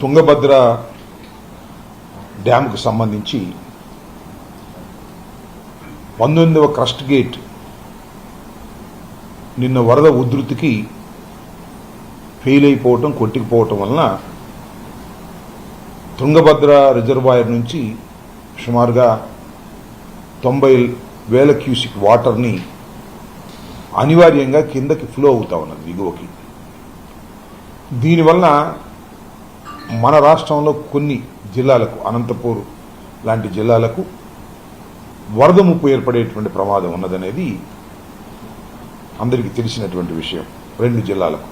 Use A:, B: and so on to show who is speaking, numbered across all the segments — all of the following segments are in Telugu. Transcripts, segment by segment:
A: తుంగభద్ర డ్యామ్కు సంబంధించి పంతొమ్మిదవ క్రస్ట్ గేట్ నిన్న వరద ఉధృతికి ఫెయిల్ అయిపోవటం కొట్టుకుపోవటం వలన తుంగభద్ర రిజర్వాయర్ నుంచి సుమారుగా తొంభై వేల క్యూసిక్ వాటర్ని అనివార్యంగా కిందకి ఫ్లో అవుతా ఉన్నది దిగువకి. దీనివల్ల మన రాష్ట్రంలో కొన్ని జిల్లాలకు అనంతపూర్ లాంటి జిల్లాలకు వరద ముప్పు ఏర్పడేటువంటి ప్రమాదం ఉన్నదనేది అందరికీ తెలిసినటువంటి విషయం రెండు జిల్లాలకు.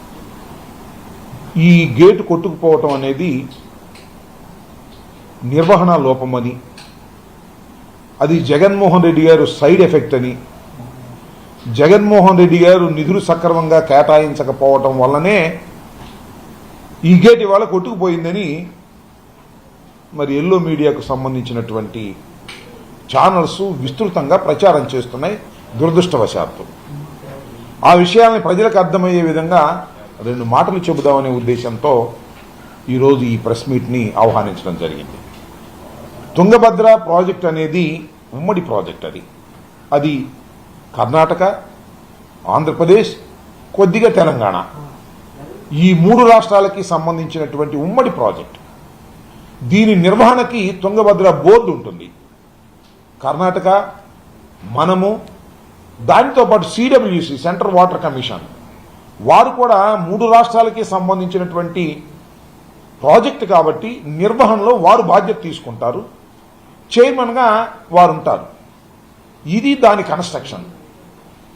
A: ఈ గేటు కొట్టుకుపోవటం అనేది నిర్వహణ లోపమని అది జగన్మోహన్ రెడ్డి గారు సైడ్ ఎఫెక్ట్ అని జగన్మోహన్ రెడ్డి గారు నిధులు సక్రమంగా కేటాయించకపోవటం వల్లనే ఈ గేట్ ఇవాళ కొట్టుకుపోయిందని మరి ఎల్లో మీడియాకు సంబంధించినటువంటి ఛానల్స్ విస్తృతంగా ప్రచారం చేస్తున్నాయి దురదృష్టవశాత్తు. ఆ విషయాల్ని ప్రజలకు అర్థమయ్యే విధంగా రెండు మాటలు చెబుదామనే ఉద్దేశంతో ఈరోజు ఈ ప్రెస్ మీట్ని ఆహ్వానించడం జరిగింది. తుంగభద్ర ప్రాజెక్ట్ అనేది ఉమ్మడి ప్రాజెక్ట్ అది. అది కర్ణాటక ఆంధ్రప్రదేశ్ కొద్దిగా తెలంగాణ. ఈ మూడు రాష్ట్రాలకి సంబంధించినటువంటి ఉమ్మడి ప్రాజెక్ట్. దీని నిర్వహణకి తుంగభద్ర బోర్డు ఉంటుంది. కర్ణాటక మనము దానితో పాటు సిడబ్ల్యూసి సెంట్రల్ వాటర్ కమిషన్. వారు కూడా మూడు రాష్ట్రాలకి సంబంధించినటువంటి ప్రాజెక్ట్ కాబట్టి నిర్వహణలో వారు బాధ్యత తీసుకుంటారు. చైర్మన్గా వారు ఉంటారు ఇది దాని కన్స్ట్రక్షన్.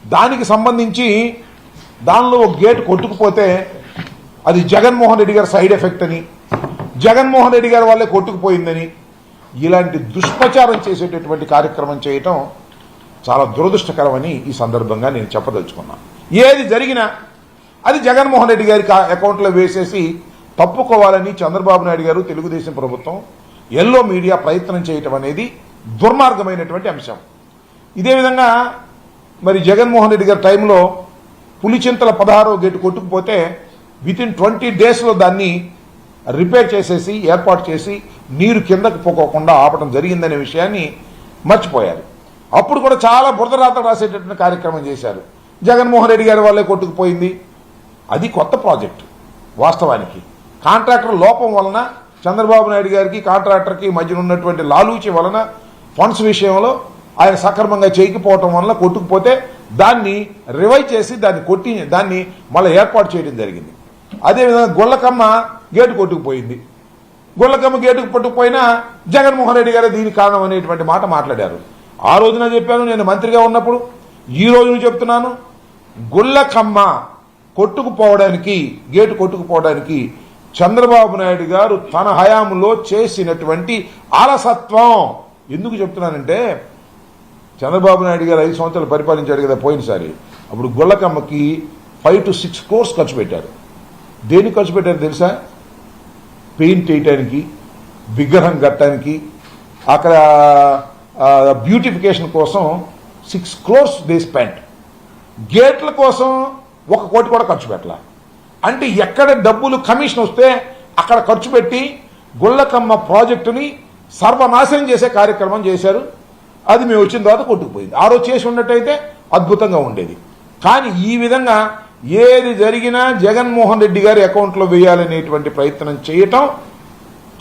A: దానికి సంబంధించి దానిలో ఒక గేట్ కొట్టుకుపోతే అది జగన్మోహన్ రెడ్డి గారి సైడ్ ఎఫెక్ట్ అని జగన్మోహన్ రెడ్డి గారి వల్లే కొట్టుకుపోయిందని ఇలాంటి దుష్ప్రచారం చేసేటటువంటి కార్యక్రమం చేయటం చాలా దురదృష్టకరమని ఈ సందర్భంగా నేను చెప్పదలుచుకున్నాను ఏది జరిగినా అది జగన్మోహన్ రెడ్డి గారి అకౌంట్లో వేసేసి తప్పుకోవాలని చంద్రబాబు నాయుడు గారు తెలుగుదేశం ప్రభుత్వం ఎల్లో మీడియా ప్రయత్నం చేయటం అనేది దుర్మార్గమైనటువంటి అంశం. ఇదే విధంగా మరి జగన్మోహన్ రెడ్డి గారి టైంలో పులిచింతల పదహారో గేటు కొట్టుకుపోతే విత్ ఇన్ ట్వంటీ డేస్లో దాన్ని రిపేర్ చేసేసి ఏర్పాటు చేసి నీరు కిందకు పోకోకుండా ఆపడం జరిగిందనే విషయాన్ని మర్చిపోయారు. అప్పుడు కూడా చాలా బురద రాత రాసేటటువంటి కార్యక్రమం చేశారు. జగన్మోహన్ రెడ్డి గారి వల్లే కొట్టుకుపోయింది. అది కొత్త ప్రాజెక్టు వాస్తవానికి. కాంట్రాక్టర్ లోపం వలన చంద్రబాబు నాయుడు గారికి కాంట్రాక్టర్కి మధ్యన ఉన్నటువంటి లాలూచి వలన ఫండ్స్ విషయంలో ఆయన సక్రమంగా చేయకపోవటం వలన కొట్టుకుపోతే దాన్ని రివైవ్ చేసి దాన్ని కొట్టి దాన్ని మళ్ళీ ఏర్పాటు చేయడం జరిగింది. అదేవిధంగా గొల్లకమ్మ గేటు కొట్టుకుపోయింది. గొల్లకమ్మ గేటుకు పట్టుకుపోయినా జగన్మోహన్ రెడ్డి గారే దీనికి కారణం అనేటువంటి మాట మాట్లాడారు. ఆ రోజున చెప్పాను నేను మంత్రిగా ఉన్నప్పుడు ఈ రోజున చెప్తున్నాను గుల్లకమ్మ కొట్టుకుపోవడానికి గేటు కొట్టుకుపోవడానికి చంద్రబాబు నాయుడు గారు తన హయాంలో చేసినటువంటి ఆలసత్వం ఎందుకు చెప్తున్నానంటే చంద్రబాబు నాయుడు గారు ఐదు సంవత్సరాలు పరిపాలించాడు కదా పోయినసారి. అప్పుడు గుల్లకమ్మకి ఫైవ్ టు సిక్స్ కోర్స్ ఖర్చు పెట్టారు. దేనికి ఖర్చు పెట్టారు తెలుసా? పెయింట్ వేయటానికి విగ్రహం కట్టడానికి అక్కడ బ్యూటిఫికేషన్ కోసం సిక్స్ క్రోర్స్ దే స్పెండ్ గేట్ల కోసం ఒక కోటి కూడా ఖర్చు పెట్టాల. అంటే ఎక్కడ డబ్బులు కమిషన్ వస్తే అక్కడ ఖర్చు పెట్టి గుళ్ళకమ్మ ప్రాజెక్టుని సర్వనాశనం చేసే కార్యక్రమం చేశారు. అది మేము వచ్చిన తర్వాత కొట్టుకుపోయింది. ఆ రోజు చేసి ఉన్నట్టయితే అద్భుతంగా ఉండేది. కానీ ఈ విధంగా ఏది జరిగినా జగన్మోహన్ రెడ్డి గారి అకౌంట్లో వేయాలనేటువంటి ప్రయత్నం చేయటం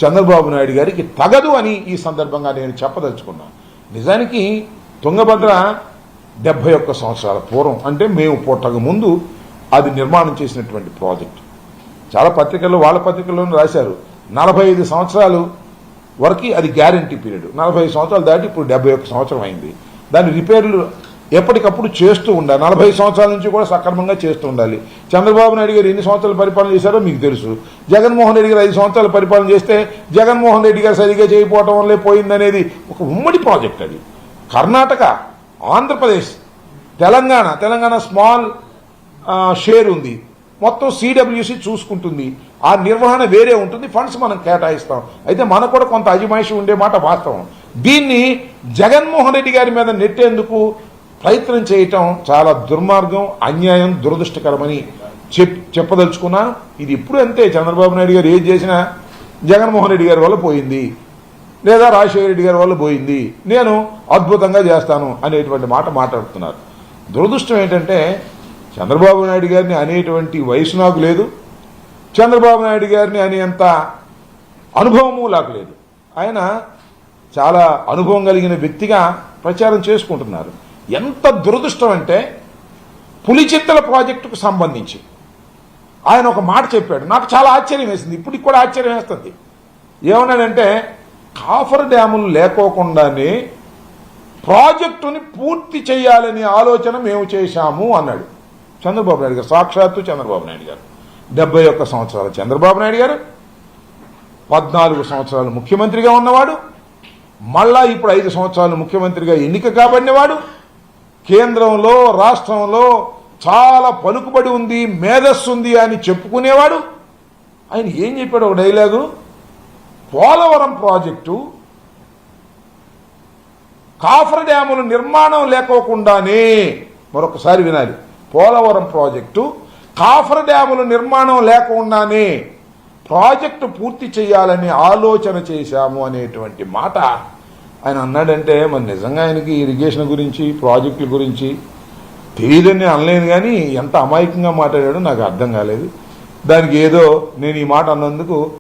A: చంద్రబాబు నాయుడు గారికి తగదు అని ఈ సందర్భంగా నేను చెప్పదలుచుకున్నాను. నిజానికి తుంగభద్ర డెబ్బై ఒక్క సంవత్సరాల పూర్వం అంటే మేము పుట్టక ముందు అది నిర్మాణం చేసినటువంటి ప్రాజెక్ట్. చాలా పత్రికల్లో వాళ్ళ పత్రికల్లోనూ రాశారు. నలభై ఐదు సంవత్సరాలు వరకు అది గ్యారంటీ పీరియడ్. నలభై సంవత్సరాలు దాటి ఇప్పుడు డెబ్బై ఒక్క సంవత్సరం అయింది. దాని రిపేర్లు ఎప్పటికప్పుడు చేస్తూ ఉండాలి. నలభై సంవత్సరాల నుంచి కూడా సక్రమంగా చేస్తూ ఉండాలి. చంద్రబాబు నాయుడు గారు ఎన్ని సంవత్సరాలు పరిపాలన చేశారో మీకు తెలుసు. జగన్మోహన్ రెడ్డి గారు ఐదు సంవత్సరాలు పరిపాలన చేస్తే జగన్మోహన్ రెడ్డి గారు సరిగా చేయకపోవటం వల్లే పోయిందనేది ఒక ఉమ్మడి ప్రాజెక్ట్ అది. కర్ణాటక ఆంధ్రప్రదేశ్ తెలంగాణ. తెలంగాణ స్మాల్ షేర్ ఉంది. మొత్తం సిడబ్ల్యూసి చూసుకుంటుంది. ఆ నిర్వహణ వేరే ఉంటుంది. ఫండ్స్ మనం కేటాయిస్తాం. అయితే మనకు కూడా కొంత అజమాయిషి ఉండే మాట వాస్తవం. దీన్ని జగన్మోహన్ రెడ్డి గారి మీద నెట్టేందుకు ప్రయత్నం చేయటం చాలా దుర్మార్గం అన్యాయం దురదృష్టకరమని చెప్ చెప్పదలుచుకున్నాను ఇది ఇప్పుడు అంతే? చంద్రబాబు నాయుడు గారు ఏం చేసినా జగన్మోహన్ రెడ్డి గారి వల్ల పోయింది. లేదా రాజశేఖర రెడ్డి గారి వల్ల పోయింది. నేను అద్భుతంగా చేస్తాను అనేటువంటి మాట మాట్లాడుతున్నారు. దురదృష్టం ఏంటంటే చంద్రబాబు నాయుడు గారిని అనేటువంటి వయసు నాకు లేదు. చంద్రబాబు నాయుడు గారిని అనేంత అనుభవము నాకు లేదు. ఆయన చాలా అనుభవం కలిగిన వ్యక్తిగా ప్రచారం చేసుకుంటున్నారు. ఎంత దురదృష్టం అంటే పులిచిత్తల ప్రాజెక్టుకు సంబంధించి. ఆయన ఒక మాట చెప్పాడు. నాకు చాలా ఆశ్చర్యం వేసింది. ఇప్పటికి కూడా ఆశ్చర్యం వేస్తుంది. ఏమన్నాడంటే కాఫర్ డ్యాములు లేకోకుండానే ప్రాజెక్టుని పూర్తి చేయాలనే ఆలోచన మేము చేశాము అన్నాడు. చంద్రబాబు నాయుడు గారు సాక్షాత్తు చంద్రబాబు నాయుడు గారు. డెబ్బై ఒక్క సంవత్సరాల చంద్రబాబు నాయుడు గారు పద్నాలుగు సంవత్సరాలు ముఖ్యమంత్రిగా ఉన్నవాడు మళ్ళా ఇప్పుడు ఐదు సంవత్సరాలు ముఖ్యమంత్రిగా ఎన్నిక కాబడినవాడు కేంద్రంలో రాష్ట్రంలో చాలా పలుకుబడి ఉంది మేధస్సు ఉంది అని చెప్పుకునేవాడు. ఆయన ఏం చెప్పాడు ఒక డైలాగు? పోలవరం ప్రాజెక్టు కాఫర్ డ్యాములు నిర్మాణం లేకోకుండానే మరొకసారి వినాలి. పోలవరం ప్రాజెక్టు కాఫర్ డ్యాములు నిర్మాణం లేకుండానే ప్రాజెక్టు పూర్తి చేయాలని ఆలోచన చేశాము అనేటువంటి మాట ఆయన అన్నాడంటే మరి నిజంగా ఆయనకి ఇరిగేషన్ గురించి ప్రాజెక్టుల గురించి తెలియదని అనలేను కానీ ఎంత అమాయకంగా మాట్లాడాడో నాకు అర్థం కాలేదు. దానికి ఏదో నేను ఈ మాట అన్నందుకు